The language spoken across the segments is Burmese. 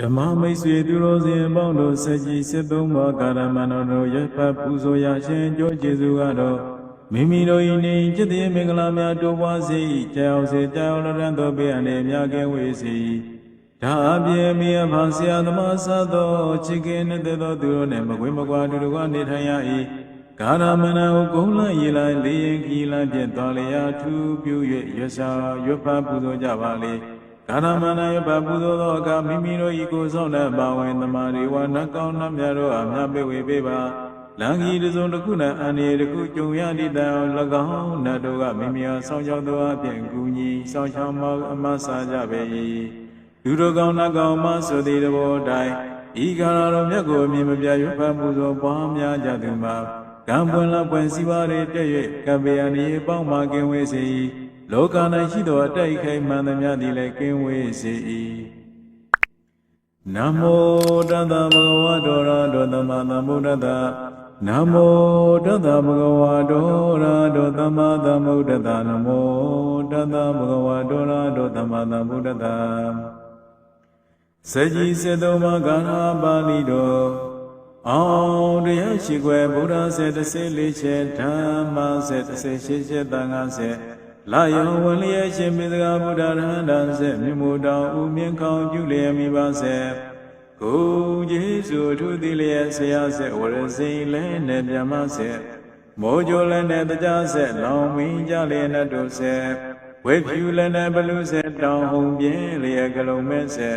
ဓမ္မမိတ်ဆွေသူတော်စင်အပေါင်းတို့ဆက်ကြည်စစ်သုံးပါးကာရမဏောတို့ရပတ်ပူဇော်ရရှင်ကြိုးကျေးဇူးကတော့မိမိတို့ဤနေจิตတိမင်္ဂလာများတိုးပွားစေ၏ကြောင်စေကြောင်လရန်သောဘေးအန္တရာယ်များကင်းဝေးစေ၏ဒါအပြင်မိအဖဆရာသမားသသောချစ်ခင်တဲ့သောသူတို့နှင့်မကွေးမကွာတူတူကနေထိုင်ရ၏ကာရမဏေကိုဂုံးလရေလိုက်လေးရင်ခီလဖြင့်တော်လျာထူးပြု၍ရစာရွတ်ဖတ်ပူဇော်ကြပါလေ ကာရမဏေရွတ်ဖတ်ပူဇော်သောအခါမိမိတို့ဤကိုယ်ဆောင်တဲ့ပါဝင်သမာဓိဝါနကောင်းနှမြတ်တို့အားမြတ်ပေဝေပေးပါလံကြီးတစ်စုံတစ်ခုနဲ့အန္တရာယ်တစ်ခုကြုံရသည့်တိုင်အောင်၎င်းနတ်တို့ကမိမိအားဆောင်ရှောက်သောအပြင်ကူညီဆောင်ရှောက်မအမဆာကြပေ၏လူတို့ကောင်းနတ်ကောင်းမဆိုသည်တဘောတိုင်ဤကာလတော်မြတ်ကိုအမြင်မပြရွတ်ဖတ်ပူဇော်ပွားများကြသည်မှာကံပွင့်လာပွင့်စီပါရေတက်၍ကပ္ပယနီပေါင်းမှကင်းဝေးစေ၏ လောက၌ရှိသောအတိုက်ခိုက်မှန်သမျှသည်လည်းကင်းဝေးစေ၏နမောတတ္တဗုဒ္ဓဝါဒောရဒောသမ္မာသမ္ဗုဒ္ဓတ္တနမောတတ္တဗုဒ္ဓဝါဒောရဒောသမ္မာသမ္ဗုဒ္ဓတ္တနမောတတ္တဗုဒ္ဓဝါဒောရဒောသမ္မာသမ္ဗုဒ္ဓတ္တစကြီးစေတုံမဂါရပါဠိတော်အောင်တရားရှိခွဲဗုဒ္ဓဆေတဆေလေးချက်ဓမ္မဆေတဆေရှိချက်တန်ခါဆေ လာယောဝလျက်ရှင်မေတ္တာဗုဒ္ဓရဟန္တာဆေမြမူတောင်ဥမြင့်ခေါင်ပြုလျက်မိပါဆေကိုကျေးဇူးထူးသည်လျက်ဆရာဆေဝရစိန်လဲနဲ့မြမဆေမောကြလည်းနဲ့တကြဆေလောင်မင်းကြလျက်နဲ့တို့ဆေဝေဖြူလည်းနဲ့ဘလူဆေတောင်ဟုံပြင်းလျက်ကလုံးမဲဆေ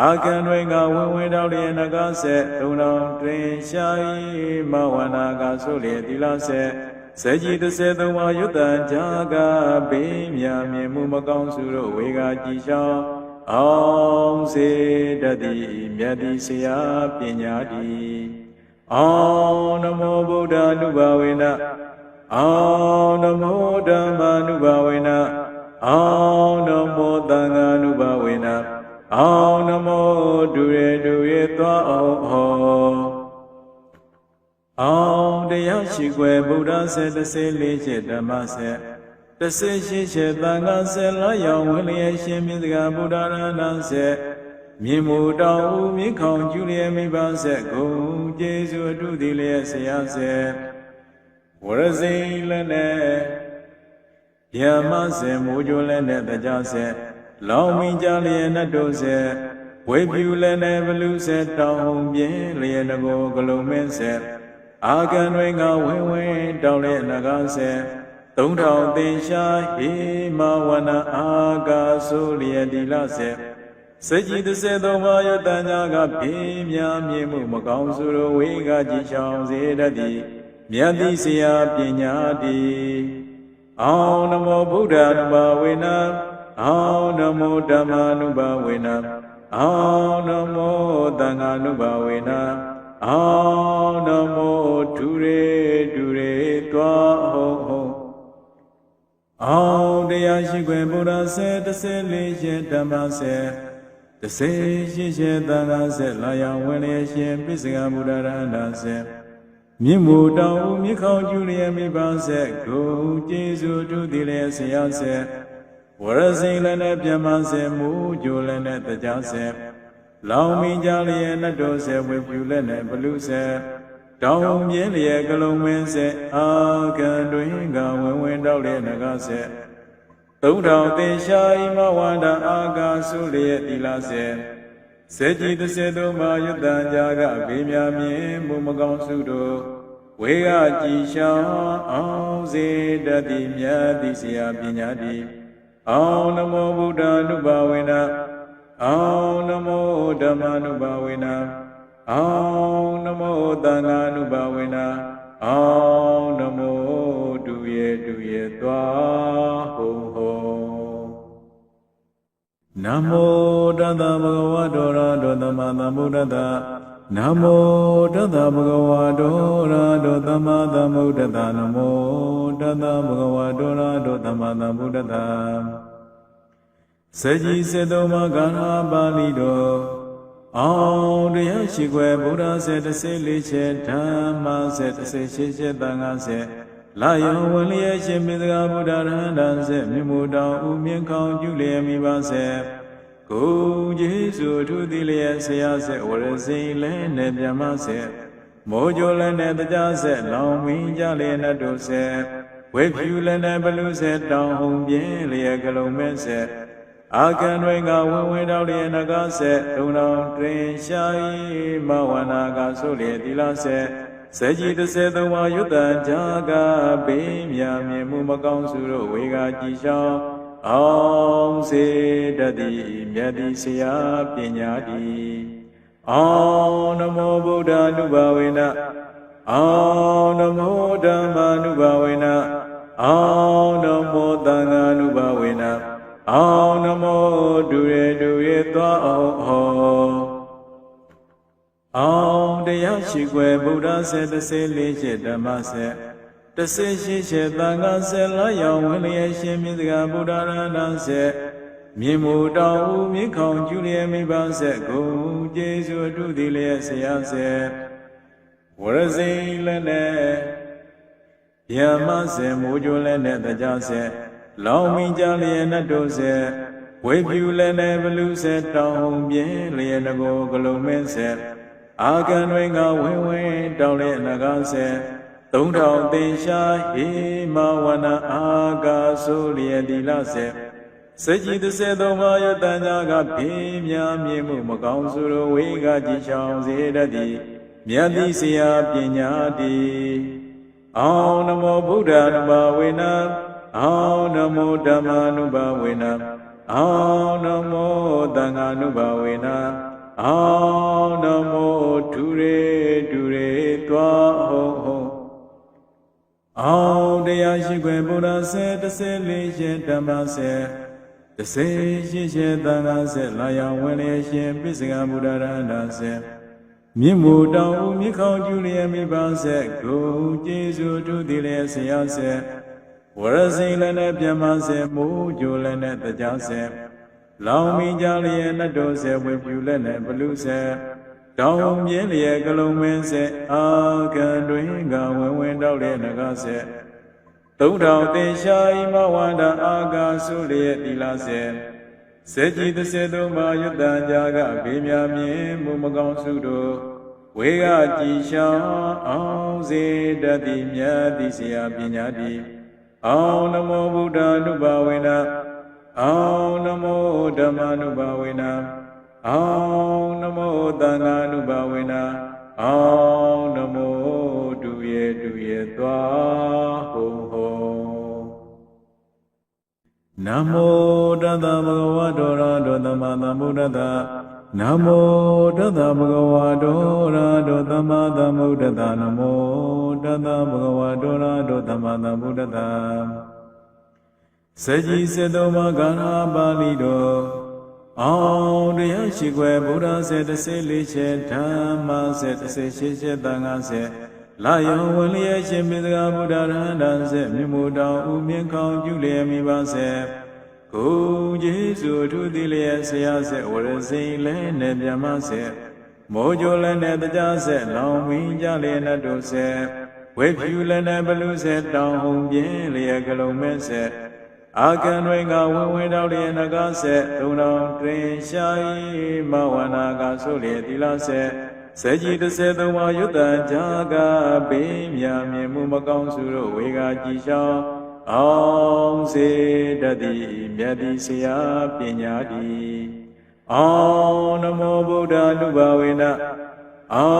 အာကံတွေကဝင်းဝင်းတောက်လျက်နဂဆက်သုံးတော်တွင်ရှာ၏မဝနာကဆိုလျက်သီလဆက် စကြီးတစ်ဆယ်သုံးပါးယွတ်တန်ကြကဘေးမြမြင်မှုမကောင်းစုတို့ဝေကကြည်ရှောင်းအောင်စေတတိမြတ်တိဆရာပညာတိအောင်နမောဗုဒ္ဓ ानु ဘာဝေနအောင်နမောဓမ္မာနုဘာဝေနအောင်နမောသံဃာနုဘာဝေနအောင် တရားရှိခွဲဗုဒ္ဓဆေတဆေလေးချက်ဓမ္မဆေတဆေရှိချက်သံဃာဆေလာယောင်ဝင်လျက်ရှင်မြတ်ကဗုဒ္ဓရဟန္ဆေမြင်မူတောင်ဦးမြင့်ခေါင်ကျူလျက်မိပါဆေဂုံကျေးဇူးအထုသည်လျက်ဆရာဆေဝရစိလည်းနဲ့ယမဆေမူကြလည်းနဲ့တကြဆေလောင်မင်းကြလျက်နတ်တို့စေဝေဖြူလည်းနဲ့ဘလူစေတောင်းဟုံပြင်းလျက်တကိုကလုံးမင်းစေ အာကံတွေကဝင်းဝင်းတောင်းလျက်နဂါစေသုံးထောင်သင်ရှာဟေမဝနာအာကာဆိုလျက်ဒီလစေစကြည်တစ်ဆယ်သုံးပါးယတန်ညာကဖေးများမြင်မှုမကောင်းစုလိုဝေကကြည်ချောင်းစေတတ်သည်မြတ်တိဆရာပညာတိအောင်နမောဗုဒ္ဓနုဘာဝေနအောင်နမောဓမ္မာနုဘဝေနအောင်နမောသံဃာနုဘဝေန အောင်နမောဒုရေဒုရေသွားဟုတ်ဟုတ်အောင်တရားရှိခွင့်ဘုရားဆေတဆေလေးရှင်ဓမ္မဆေတဆေရှိရှင်သံဃာဆေလာယဝင်လျက်ရှင်ပိစကဘုရားရဟန္တာဆေမြင့်မို့တောင်ဦးမြခေါင်ကျူလျက်မိပါဆေဂုံကျေးဇူးတုတိလျက်ဆရာဆေဝရစိလည်းနဲ့ပြမစေမူကြိုလည်းနဲ့တကြစေ လောင်မင်းကြလျက်နတ်တော်စေဝေပြူလည်းနဲ့ဘလူစေတောင်းမြင်းလျက်ကလုံးမင်းစေအာကံတွင်ကဝင်ဝင်တော့လျက်နဂစေသုံးထောင်သင်ရှာဤမဝန္တာအာကာစုလျက်တိလာစေစေကြည်တစ်စေသုံးပါယုတ္တန်ကြာကဘေးများမြင်မူမကောင်းစုတို့ဝေကကြည်ရှောင်းအောင်စေတတိမြတ်တိဆရာပညာတိအောင်နမောဗုဒ္ဓ ानु ဘာဝေန အောင်နမောဓမ္မာနုဘာဝေနအောင်နမောသံဃာနုဘာဝေနအောင်နမောဒုရေဒုရေသွားဟုံဟောနမောတတဗုဒ္ဓဝါဒောရဒောသမ္မာသမ္ဗုဒ္ဓတ္တနမောတတဗုဒ္ဓဝါဒောရဒောသမ္မာသမ္ဗုဒ္ဓတ္တနမောတတဗုဒ္ဓဝါဒောရဒောသမ္မာသမ္ဗုဒ္ဓတ္တ စကြီးစေတုံမဂါရပါဠိတော်အောင်တရားရှိခွဲဗုဒ္ဓဆေတဆေလေးချက်ဓမ္မဆေတဆေရှိချက်သံဃာဆေလာယောဝင်လျက်ရှင်မေတ္တာဗုဒ္ဓရဟန္တာဆေမြမူတောင်ဥမြင့်ခေါင်ကျူလျက်မိပါဆေဂကိုကျေးဇူးထူးသည်လျက်ဆရာဆက်ဝရစိန်လဲနဲ့မြမဆက်မောကြလည်းနဲ့တရားဆက်လောင်မင်းကြလျက်နဲ့တို့ဆက်ဝေဖြူလည်းနဲ့ဘလူဆက်တောင်းဟုံပြင်းလျက်ကလုံးမဲဆက် အာကန်တွေကဝင်းဝင်းတော်လျက်နဂဆက်တုံတော်တွင်ရှာဤမဝနာကဆိုလျက်သီလဆက်စေကြီးတစ်ဆယ်သုံးပါးရွတ်တန်ကြကဘေးမြမြင်မှုမကောင်းစုတို့ဝေကကြည်ရှောင်းအောင်စေတတိမြတ်တိဆရာပညာတိအောင်နမောဗုဒ္ဓ ानु ဘာဝေနအောင်နမောဓမ္မာနုဘာဝေနအောင်နမောသံဃာနုဘာဝေန အောင်နမောဒုရေဒုရေသွားအောင်ဟောအောင်တရားရှိခွေဗုဒ္ဓဆယ်တစ်ဆယ်လေးချက်ဓမ္မဆယ်တစ်ဆယ်ရှိချက်သံဃာဆယ်လာရောင်ဝင်လျက်ရှင်မြတ်စကားဗုဒ္ဓရဟန္ဆယ်မြင်မူတောင်ဦးမြခေါင်ကျူလျက်မိဘဆက်ကိုကျေးဇူးအထုသည်လျက်ဆရာဆက်ဝရစိလည်းနဲ့ယမစေမိုးကြိုးလည်းနဲ့တရားဆက် လောင်မင်းကြလျက်နတ်တို့ဆက်ဝေဖြူလည်းနဲ့ဘလူဆက်တောင်ပြင်းလျက်ငကိုကလုံးမင်းဆက်အာကန်တွေကဝင်းဝင်းတောင်းလျက်နဂါဆက်သုံးထောင်သင်ရှာဟေမဝနာအာကာဆိုလျက်ဒီလဆက်စကြည်တစ်ဆယ်သုံးပါးရတန်ကြကဖေးမြမြင်မှုမကောင်းစုလိုဝေကကြည်ချောင်စေတတ်သည်မြတ်တိဆရာပညာတိအောင်နမောဗုဒ္ဓ ानु ဘာဝေန အောင်နမောဓမ္မာနုဘာဝေနအောင်နမောသံဃာနုဘာဝေနအောင်နမောဒုရေဒုရေသွားဟုတ်ဟုတ်အောင်တရားရှိခွေဘုရားဆယ်တစ်ဆယ်လေးရှင်ဓမ္မဆယ်တစ်ဆယ်ရှိရှင်သံဃာဆယ်လာရောက်ဝင်လျက်ရှင်ပိစကဗုဒ္ဓရဟန္တာဆယ်မြင့်မို့တောင်ဦးမြခေါင်ကျူလျက်မိပါဆက်ကိုကျေးဇူးတုတိလျက်ဆရာဆက် ဝရစိန်လည်းနဲ့ပြမဆက်မိုးကြိုလည်းနဲ့တရားဆက်လောင်မင်းကြလျက်နတ်တော်ဆက်ဝေပြူလည်းနဲ့ဘလူဆက်တောင်မြင်းလျက်ကလုံးမင်းဆက်အာခံတွင်ကဝဝင်ဝင်တောက်လျက်နဂဆက်သုံးထောင်တင်ရှာဤမဝန္တာအာကာစုလျက်တိလာဆက်စေကြည်တစ်ဆယ်သုံးပါးယွတ်တန်ကြာကဘေးများမြင်မူမကောင်းစုတို့ဝေကကြည်ရှောင်းအောင်စေတတိမြတ်တိဆရာပညာတိ အောင်နမောဗုဒ္ဓ ानु ဘာဝေနအောင်နမောဓမ္မာနုဘာဝေနအောင်နမောသံဃာနုဘာဝေနအောင်နမောဒုရေဒုရေသွားဟုံဟောနမောတတဗုဒ္ဓဝါဒောရတောသမ္မာသမ္ဗုဒ္ဓတ္တ နမောတတဗုဒ္ဓဝါဒောရတောသမ္မာသမ္ဗုဒ္ဓတ္တနမောတတဗုဒ္ဓဝါဒောရတောသမ္မာသမ္ဗုဒ္ဓတ္တစကြီးစေတောမဂန္ဓာပါဠိတော်အောင်တရားရှိခွဲဗုဒ္ဓဆေတဆေလေးချက်ဓမ္မဆေတဆေရှိချက်တန်ခါဆေလာယောဝလျက်ရှင်မေတ္တာဗုဒ္ဓရဟန္တာဆေမြမူတောင်ဥမြင့်ခေါင်ပြုလျက်မိပါဆေ ကိုကျေးဇူးထူးသည်လျက်ဆရာဆေဝရစိန်လဲနဲ့မြမဆေမောကြိုလည်းနဲ့တရားဆေလောင်မင်းကြလျက်နဲ့တို့ဆေဝေဖြူလည်းနဲ့ဘလူဆေတောင်ဟုံပြင်းလျက်ကလုံးမဲဆေအာကန်တွေကဝင်းဝင်းတောက်လျက်နဂဆက်သုံးတော်တွင်ရှာဤမဝနာကဆိုလျက်သီလဆက်စေကြီးတစ်ဆယ်သုံးပါးယွတ်တန်ကြာကဘေးမြမြင်မှုမကောင်းစုတို့ဝေကကြည်ရှောင်းအော င်စေတတိမြတ်တိဆရာပညာတိအောင်နမောဗုဒ္ဓ ानु ဘာဝေနအော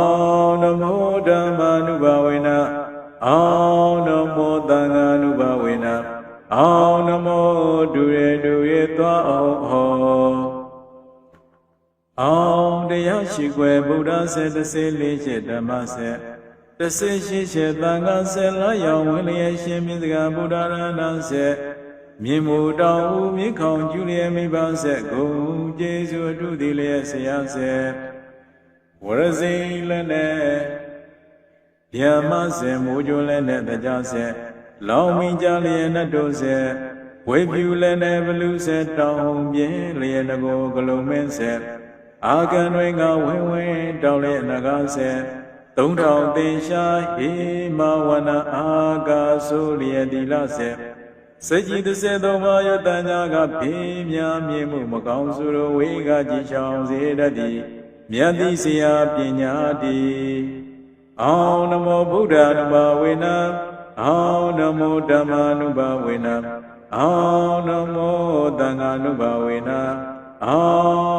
င်နမောဓမ္မာ ानु ဘာဝေနအောင်နမောသံဃာ ानु ဘာဝေနအောင်နမောဒုရေဒုရေသွားအောင်ဟောအောင်တရားရှိခွေဗုဒ္ဓဆေတဆေလေးချက်ဓမ္မဆေ တဆေရှိချက်သံဃာဆေလာရောင်ဝင်လျက်ရှင်မြတ်ကဗုဒ္ဓရဟန္တာဆေမြင်မူတောင်ဦးမြခေါင်ကျူလျက်မိပါဆေဂုံကျေးဇူးအထုသည်လျက်ဆရာဆေဝရစိလည်းနဲ့ဗျမဆေမိုးကြိုးလည်းနဲ့တရားဆေလောင်မင်းကြလျက်နတ်တို့စေဝေဖြူလည်းနဲ့ဘလူစေတောင်းပြင်းလျက်တကိုကလုံးမင်းစေအာကန်တွေကဝင်းဝင်းတောင်းလျက်နဂါစေ သုံးထောင်သင်ရှာဟေမဝနာအာကာဆိုလျက်ဒီလစေစကြည်တစ်ဆက်သုံးပါးယတန်ညာကဖေးမြမြင်မှုမကောင်းစုလိုဝေကကြည်ချောင်းစေတတ်သည်မြတ်တိစရာပညာတိအောင်နမောဗုဒ္ဓ ानु ဘာဝေနံအောင်နမောဓမ္မာနုဘာဝေနံအောင်နမောသံဃာနုဘာဝေနံအော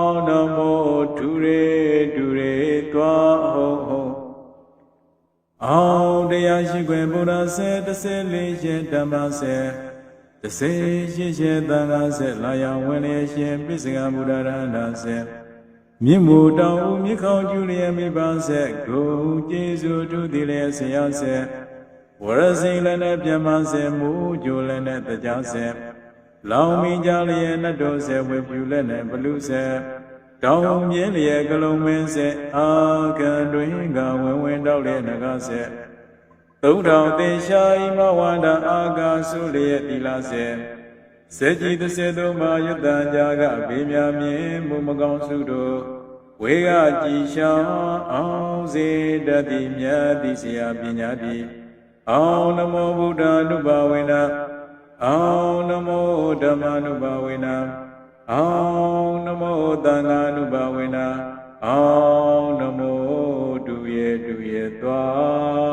င်နမောဒုရေဒုရေသွားဟုတ်ဟုတ် အောင်တရားရှိခွင့်ဘုရားဆယ်တစ်ဆယ်လေးရှင်ဓမ္မဆယ်တစ်ဆယ်ရှိရှင်သံဃာဆယ်လာယဝင်လေရှင်ပိစကဗုဒ္ဓရဟန္တာဆယ်မြင့်မို့တောင်ဦးမြစ်ခေါင်ကျူလျက်မိပါဆက်ဂုံကျေးဇူးတုတိလေဆရာဆက်ဝရစိလည်းနဲ့ပြမဆက်မူကျိုလည်းနဲ့တရားဆက်လောင်မင်းကြလျက်နတ်တော်ဆက်ဝေပြူလည်းနဲ့ဘလူဆက် တောင်မြင်းလျက်ကလုံးမင်းဆက်အာကံတွင်ကဝင်ဝင်တော့လျက်နဂဆက်သုံးတော်သေရှာဤမဝန္ဒအာကာစုလျက်တိလာဆက်စေကြီးတစ်စေသုံးပါယတန်ကြာကဘေးများမြင်မူမကောင်းစုတို့ဝေကကြည်ရှောင်းအောင်စေတတ်သည်မြတ်သည်ဆရာပညာတိအောင်နမောဗုဒ္ဓ ानु ဘာဝေနအောင်နမောဓမ္မာနုဘာဝေန အောင်နမောသံဃာနုဘာဝေနအောင်နမောဒုယေဒုယေသွားဟုတ်ဟု